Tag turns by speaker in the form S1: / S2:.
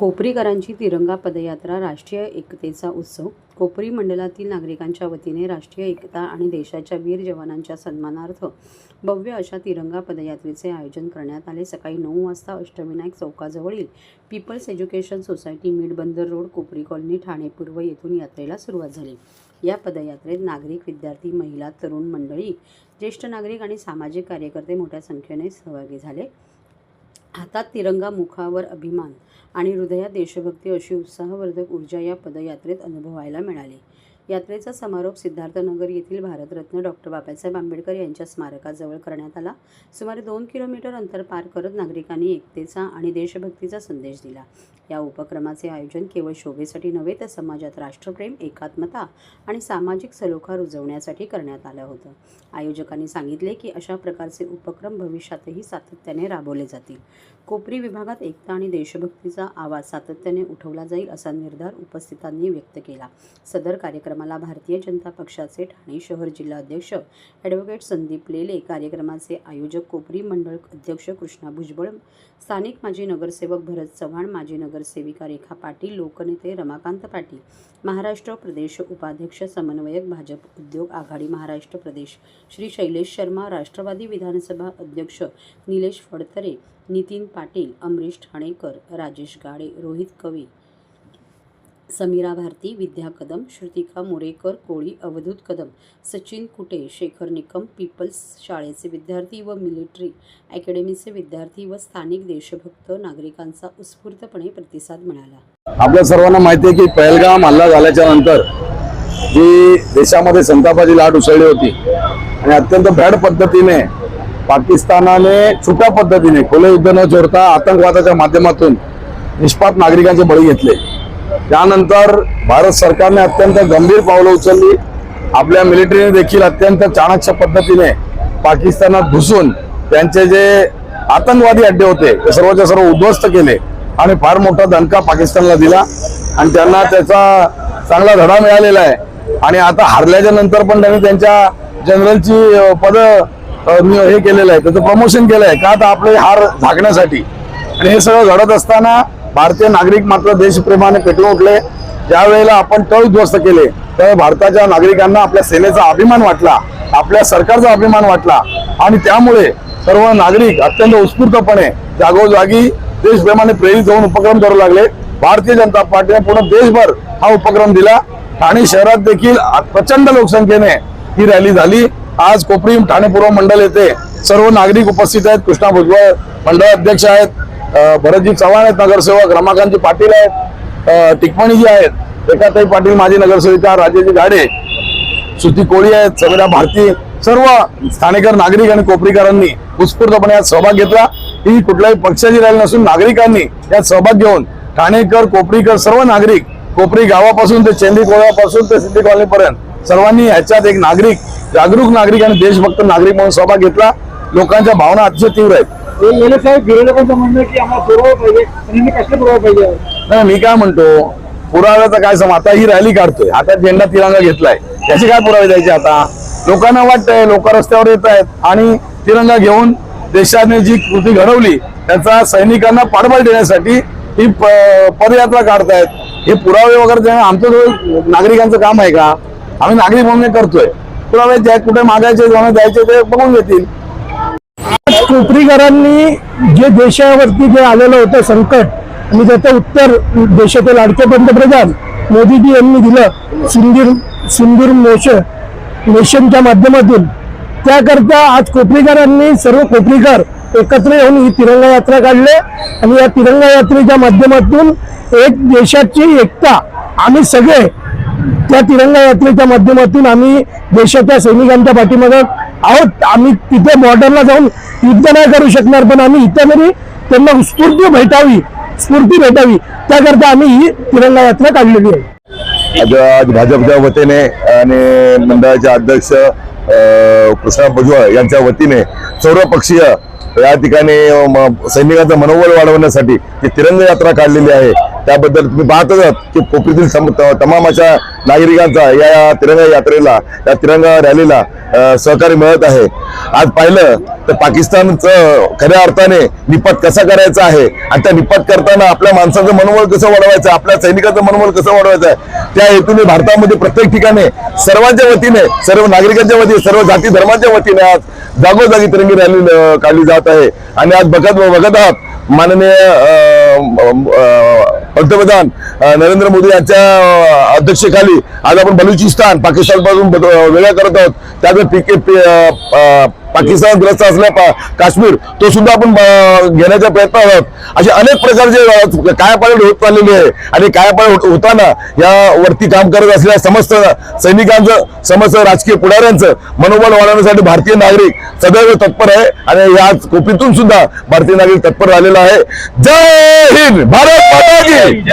S1: कोपरीकरांची तिरंगा पदयात्रा राष्ट्रीय एकतेचा उत्सव. कोपरी मंडळातील नागरिकांच्या वतीने राष्ट्रीय एकता आणि देशाच्या वीर जवानांच्या सन्मानार्थ भव्य अशा तिरंगा पदयात्रेचे आयोजन करण्यात आले. सकाळी नऊ वाजता Ashtavinayak चौकाजवळील people's education society Mithbunder road Kopri colony Thane पूर्व येथून यात्रेला सुरुवात झाली. या पदयात्रेत नागरिक विद्यार्थी महिला तरुण मंडळी ज्येष्ठ नागरिक आणि सामाजिक कार्यकर्ते मोठ्या संख्येने सहभागी झाले. हातात तिरंगा मुखावर अभिमान आणि हृदयात देशभक्ती अशी उत्साहवर्धक ऊर्जा या पदयात्रेत अनुभवायला मिळाली. यात्रेचा समारोप सिद्धार्थनगर येथील भारतरत्न डॉक्टर बाबासाहेब आंबेडकर यांच्या स्मारकाजवळ करण्यात आला. सुमारे दोन किलोमीटर अंतर पार करत नागरिकांनी एकतेचा आणि देशभक्तीचा संदेश दिला. या उपक्रमाचे आयोजन केवळ शोभेसाठी नव्हे तर समाजात राष्ट्रप्रेम एकात्मता आणि सामाजिक सलोखा रुजवण्यासाठी करण्यात आलं होतं. आयोजकांनी सांगितले की अशा प्रकारचे उपक्रम भविष्यातही सातत्याने राबवले जातील. कोपरी विभागात एकता आणि देशभक्तीचा आवाज सातत्याने उठवला जाईल असा निर्धार उपस्थितांनी व्यक्त केला. सदर कार्यक्रम कार्यक्रमाला भारतीय जनता पक्षाचे ठाणे शहर जिल्हाध्यक्ष ॲडव्होकेट संदीप लेले कार्यक्रमाचे आयोजक कोपरी मंडळ अध्यक्ष कृष्णा भुजबळ स्थानिक माजी नगरसेवक भरत चव्हाण माजी नगरसेविका रेखा पाटील लोकनेते रमाकांत पाटील महाराष्ट्र प्रदेश उपाध्यक्ष समन्वयक भाजप उद्योग आघाडी महाराष्ट्र प्रदेश श्री शैलेश शर्मा राष्ट्रवादी विधानसभा अध्यक्ष निलेश फडतरे नितीन पाटील अमरीश ठाणेकर राजेश गाडे रोहित कवी समीरा भारती विद्या कदम श्रुतिका मोरेकर कोळी अवधूत कदम सचिन कुटे शेखर निकम पीपल्स शाळेचे विद्यार्थी व मिलिटरी अकॅडमीचे विद्यार्थी व स्थानिक देशभक्त नागरिकांचा उत्स्फूर्तपणे प्रतिसाद मिळाला.
S2: आपल्या सर्वांना माहिती आहे की पहलगाम हल्ला झाल्याच्यानंतर जी देशामध्ये संतापाची लाट उसळली होती आणि अत्यंत भ्याड पद्धतीने पाकिस्तानाने छुप्या पद्धतीने खुले युद्ध न जोडता आतंकवादाच्या माध्यमातून निष्पाप नागरिकांचे बळी घेतले. त्यानंतर भारत सरकारने अत्यंत गंभीर पावलं उचलली. आपल्या मिलिटरीने देखील अत्यंत चाणक्य पद्धतीने पाकिस्तानात घुसून त्यांचे जे आतंकवादी अड्डे होते ते सर्वच्या सर्व उद्ध्वस्त केले आणि फार मोठा दणका पाकिस्तानला दिला. आणि त्यांना त्याचा चांगला धडा मिळालेला आहे. आणि आता हारल्याच्या नंतर पण त्यांनी त्यांच्या जनरलची पद हे केलेलं आहे. त्याचं प्रमोशन केलं आहे. का तर आपले हार झाकण्यासाठी? आणि हे सगळं घडत असताना भारतीय नागरिक मात्र देशप्रेमाने पेटून उठले. ज्या वेळेला आपण तळ उद्ध्वस्त केले त्यावेळी भारताच्या नागरिकांना आपल्या सेनेचा अभिमान वाटला आपल्या सरकारचा अभिमान वाटला. आणि त्यामुळे सर्व नागरिक अत्यंत उत्स्फूर्तपणे जागोजागी देशप्रेमाने प्रेरित होऊन उपक्रम करू लागले. भारतीय जनता पार्टीने पूर्ण देशभर हा उपक्रम दिला. ठाणे शहरात देखील प्रचंड लोकसंख्येने ही रॅली झाली. आज कोपरी ठाणे पूर्व मंडल येथे सर्व नागरिक उपस्थित आहेत. कृष्णा भुजबळ मंडळ अध्यक्ष आहेत. भरतजी चव्हाण आहेत नगरसेवक रमाकांतजी पाटील आहेत. टिकमणीजी आहेत. रेखाताई पाटील माजी नगरसेविका राजेजी गाडे श्रुती कोळी आहेत सगळ्या भारती. सर्व स्थानिकर नागरिक आणि कोपरीकरांनी उत्स्फूर्तपणे यात सहभाग घेतला. ही कुठल्याही पक्षाची रॅली नसून नागरिकांनी यात सहभाग घेऊन ठाणेकर कोपरीकर सर्व नागरिक कोपरी गावापासून ते चेंदी कोळ्यापासून ते सिद्धी कॉलनीपर्यंत सर्वांनी ह्याच्यात एक नागरिक जागरूक नागरिक आणि देशभक्त नागरिक म्हणून सहभाग घेतला. लोकांच्या भावना अतिशय तीव्र आहेत.
S3: साहेब विरोधकांचं म्हणणं की आम्हाला पुरावा पाहिजे आणि कसले पुरावा पाहिजे
S2: नाही मी काय म्हणतो पुराव्याचा काय सम आता ही रॅली काढतोय. आता झेंडा तिरंगा घेतलाय. त्याचे काय पुरावे द्यायचे आता? लोकांना वाटतंय लोक रस्त्यावर येत आहेत आणि तिरंगा घेऊन देशाने जी कृती घडवली त्याचा सैनिकांना पाठबळ देण्यासाठी ही पदयात्रा काढतायत. हे पुरावे वगैरे देणं आमचं नागरिकांचं काम आहे का? आम्ही नागरिक म्हणून करतोय. पुरावे ज्या कुठे मागायचे जाणं द्यायचे ते बघून घेतील.
S3: आज कोपरीकरांनी जे देशावरती जे आलेलं होतं संकट आणि त्याचं उत्तर देशाचे लाडके पंतप्रधान मोदीजी यांनी दिलं सिंदूर सिंधूर मोशन नेशनच्या माध्यमातून त्याकरता आज कोपरीकरांनी सर्व कोपरीकर एकत्र येऊन ही तिरंगा यात्रा काढले आणि या तिरंगा यात्रेच्या माध्यमातून एक देशाची एकता आम्ही सगळे त्या तिरंगा यात्रेच्या माध्यमातून आम्ही देशाच्या सैनिकांच्या पाठीमागे आहोत. आम्ही तिथे बॉर्डरला जाऊन युद्ध नाही करू शकणार पण आम्ही इथं तरी त्यांना स्फूर्ती भेटावी स्फूर्ती भेटावी त्याकरता आम्ही ही तिरंगा यात्रा काढलेली आहे.
S2: आज भाजपच्या वतीने आणि मंडळाचे अध्यक्ष कृष्णा भुजबळ यांच्या वतीने सर्वपक्षीय या ठिकाणी सैनिकांचं मनोबल वाढवण्यासाठी ती तिरंग यात्रा काढलेली आहे.
S4: त्याबद्दल तुम्ही पाहतच की कोपरीतील तमाम अशा नागरिकांचा या तिरंगा यात्रेला या तिरंगा रॅलीला सहकार्य मिळत आहे. आज पाहिलं तर पाकिस्तानचं खऱ्या अर्थाने निपात कसा करायचा आहे? आणि त्या निपात करताना आपल्या माणसाचं मनोबल कसं वाढवायचं? आहे, आपल्या सैनिकाचं मनोबल कसं वाढवायचं? आहे त्या हेतूने भारतामध्ये प्रत्येक ठिकाणी सर्वांच्या वतीने सर्व नागरिकांच्या वतीने सर्व जाती धर्माच्या वतीने आज जागोजागी तिरंगी रॅली काढली जात आहे. आणि आज बघत बघत आहात माननीय पंतप्रधान नरेंद्र मोदी यांच्या अध्यक्षतेखाली आज आपण बलुचिस्तान पाकिस्तानपासून वेगळ्या करत आहोत. त्यामुळे पीके पाकिस्तान ग्रस्त असल्या पा- काश्मीर तो सुद्धा आपण घेण्याचा प्रयत्न आहोत असे अनेक प्रकारचे कायापालट होत चाललेले आहे. आणि कायापालट होताना या वरती काम करत असलेल्या समस्त सैनिकांचं समस्त राजकीय पुढाऱ्यांचं मनोबल वाढवण्यासाठी भारतीय नागरिक सदैव तत्पर आहे. आणि या कोपीतून सुद्धा भारतीय नागरिक तत्पर राहिलेला आहे. जय हिंद! भारत माता की